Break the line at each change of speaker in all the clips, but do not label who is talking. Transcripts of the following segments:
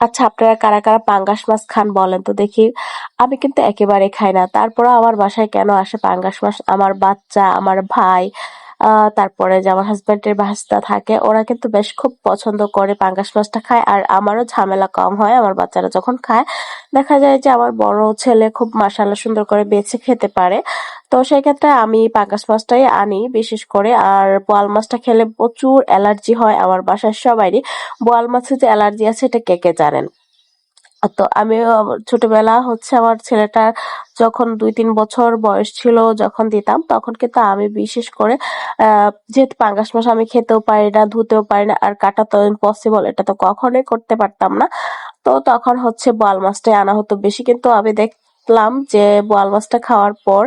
আচ্ছা আপনারা কারা কারা পাঙ্গাস মাছ খান বলেন তো দেখি। আমি কিন্তু একেবারে খাই না। তারপরেও আমার বাসায় কেন আসে পাঙ্গাস মাছ? আমার বাচ্চা, আমার ভাই তারপরে যে আমার হাজবেন্ডের ভাস্তা থাকে, ওরা কিন্তু বেশ খুব পছন্দ করে পাঙ্গাস মাছটা খায়। আর আমারও ঝামেলা কম হয় আমার বাচ্চারা যখন খায়। দেখা যায় যে আমার বড় ছেলে খুব মাসাল্লাহ সুন্দর করে বেছে খেতে পারে। তো সেক্ষেত্রে আমি পাঙ্গাস মাছটাই আনি, বিশেষ করে আর বোয়াল মাছটা খেলে প্রচুর অ্যালার্জি হয় আমার বাসার সবারই বোয়াল মাছের যে অ্যালার্জি আছে এটা কে কে জানেন? তো আমিও ছোটবেলা হচ্ছে আমার ছেলেটার যখন দুই তিন বছর বয়স ছিল যখন দিতাম, তখন কিন্তু আমি বিশেষ করে যেহেতু পাঙ্গাস মাছ আমি খেতেও পারি না, ধুতেও পারি না, আর কাটা তো ইম্পসিবল এটা তো কখনোই করতে পারতাম না। তো তখন হচ্ছে বোয়াল মাছটাই আনা হতো বেশি, কিন্তু আমি দেখলাম যে বোয়াল মাছটা খাওয়ার পর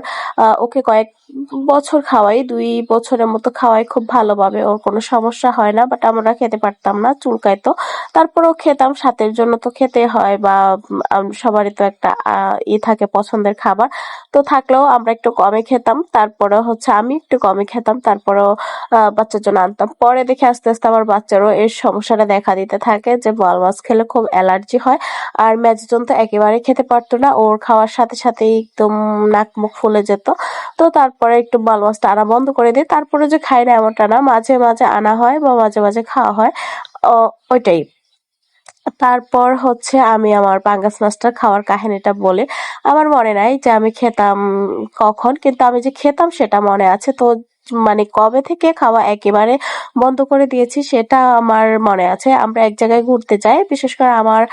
ওকে কয়েক বছর খাওয়াই, দুই বছরের মতো খাওয়াই খুব ভালোভাবে, ওর কোনো সমস্যা হয় না বাট আমরা খেতে পারতাম না চুলকাইতো তারপরেও খেতাম স্বাদের জন্য তো খেতে হয় বা সবারই তো একটা ই থাকে পছন্দের খাবার। তো থাকলেও আমরা একটু কমে খেতাম তারপরে হচ্ছে আমি একটু কমে খেতাম, তারপরেও বাচ্চার জন্য আনতাম। পরে দেখে আস্তে আস্তে আমার বাচ্চারও এই সমস্যাটা দেখা দিতে থাকে যে বোয়াল মাছ খেলে খুব অ্যালার্জি হয়। আর ম্যাজিজন তো একেবারে খেতে পারতো না, ওর খাওয়ার সাথে সাথেই একদম নাক মুখ ফুলে যেত। তো তারপরে একটু বাল মাছটা আনা বন্ধ করে দিই তারপরে যে খাই না এমনটা না, মাঝে মাঝে আনা হয় বা মাঝে মাঝে খাওয়া হয় ওইটাই। তারপর হচ্ছে আমি আমার পাঙ্গাস মাছটা খাওয়ার কাহিনীটা বলে। আমার মনে নাই যে আমি খেতাম কখন, কিন্তু আমি যে খেতাম সেটা মনে আছে। তো মানে কবে থেকে খাওয়া একেবারে বন্ধ করে দিয়েছি সেটা আমার মনে আছে। আমরা এক জায়গায় ঘুরতে যাই, বিশেষ করে আমার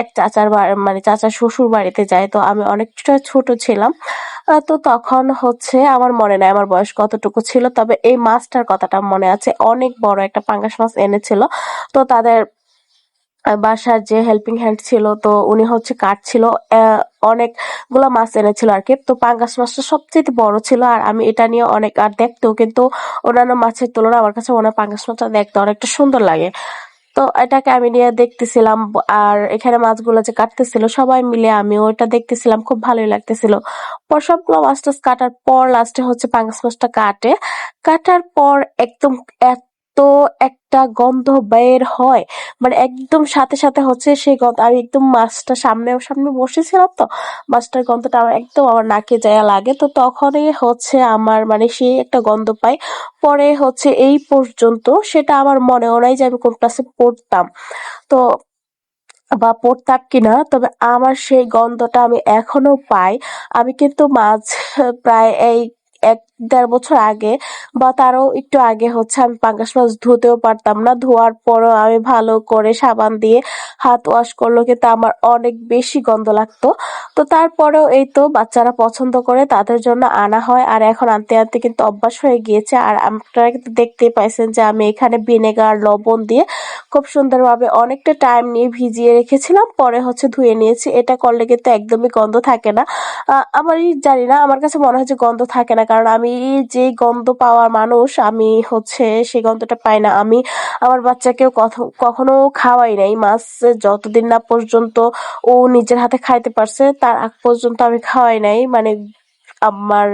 এক চাচার মানে চাচার শ্বশুর বাড়িতে যাই। তো আমি অনেকটা ছোট ছিলাম। তো তখন হচ্ছে আমার মনে নাই আমার বয়স কতটুকু ছিল, তবে এই মাছটার কথাটা মনে আছে। অনেক বড় একটা পাঙ্গাস মাছ এনেছিল। তো তাদের বাসার যে হেল্পিং হ্যান্ড ছিল, তো উনি হচ্ছে কাটছিল অনেকগুলো মাছ এনেছিল আর কি। তো পাঙ্গাস মাছটা সবচেয়ে বড় ছিল আর আমি এটা নিয়ে অনেক আর দেখতেও কিন্তু অন্যান্য মাছের তুলনায় আমার কাছে ওনার পাঙ্গাস মাছটা দেখতে অনেকটা সুন্দর লাগে। তো এটাকে আমি নিয়ে দেখতেছিলাম, আর এখানে মাছগুলো যে কাটতেছিল, সবাই মিলে আমি ওইটা দেখতেছিলাম, খুব ভালোই লাগতেছিল। পর সবগুলো মাছ টাছ কাটার পর লাস্টে হচ্ছে পাঙ্গাস মাছটা কাটে। কাটার পর একদম এত একটা গন্ধ বের হয়। মানে একদম সাথে সাথে হচ্ছে সেই গন্ধ, আমি একদম মাছটা সামনে সামনে বসেছিলাম তো, মাছটার গন্ধটা আমার একদম আমার নাকে যায় লাগে। তো তখনই হচ্ছে আমার মানে সেই একটা গন্ধ পাই পরে হচ্ছে এই পর্যন্ত সেটা আমার মনেও নাই যে আমি কোন ক্লাসে পড়তাম। তো বা পড়তাম কিনা, তবে আমার সেই গন্ধটা আমি এখনও পাই। আমি কিন্তু মাঝ, প্রায় এই এক দেড় বছর আগে, বা তারও একটু আগে হচ্ছে আমি পাঙ্গাস মাছ ধুতেও পারতাম না। ধোয়ার পরও আমি ভালো করে সাবান দিয়ে হাত ওয়াশ করল কিন্তু আমার অনেক বেশি গন্ধ লাগতো। তো তারপরেও এই তো বাচ্চারা পছন্দ করে, তাদের জন্য আনা হয়। আর এখন আনতে আনতে কিন্তু অভ্যাস হয়ে গিয়েছে। আর আপনারা কিন্তু দেখতেই পাইছেন যে আমি এখানে ভিনেগার, লবণ দিয়ে খুব সুন্দরভাবে অনেকটা টাইম নিয়ে ভিজিয়ে রেখেছিলাম। পরে হচ্ছে ধুয়ে নিয়েছি। এটা করলে কিন্তু একদমই গন্ধ থাকে না। আমারই জানি না। আমার কাছে মনে হয় যে গন্ধ থাকে না। কারণ আমি যে গন্ধ পাওয়ার মানুষ, আমি হচ্ছে সেই গন্ধটা পাই না। আমি আমার বাচ্চাকেও কখনো খাওয়াই নাই। মাছ যতদিন না পর্যন্ত ও নিজের হাতে খাইতে পারছে, তার আগ পর্যন্ত আমি খাওয়াই নাই। মানে আমার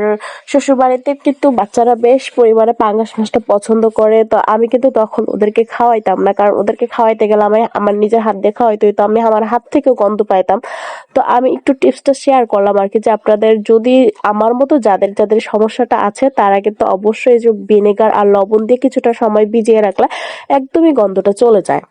শ্বশুর বাড়িতে কিন্তু বাচ্চারা বেশ পরিমাণে পাঙ্গাস মাছটা পছন্দ করে, তো আমি কিন্তু তখন ওদেরকে খাওয়াইতাম না। কারণ ওদেরকে খাওয়াইতে গেলে আমি আমার নিজের হাত দিয়ে খাওয়াইতে আমি আমার হাত থেকেও গন্ধ পাইতাম। তো আমি একটু টিপসটা শেয়ার করলাম আর কি যে আপনাদের যদি আমার মতো যাদের যাদের সমস্যাটা আছে, তারা কিন্তু অবশ্যই যে ভিনেগার আর লবণ দিয়ে কিছুটা সময় ভিজিয়ে রাখলে একদমই গন্ধটা চলে যায়।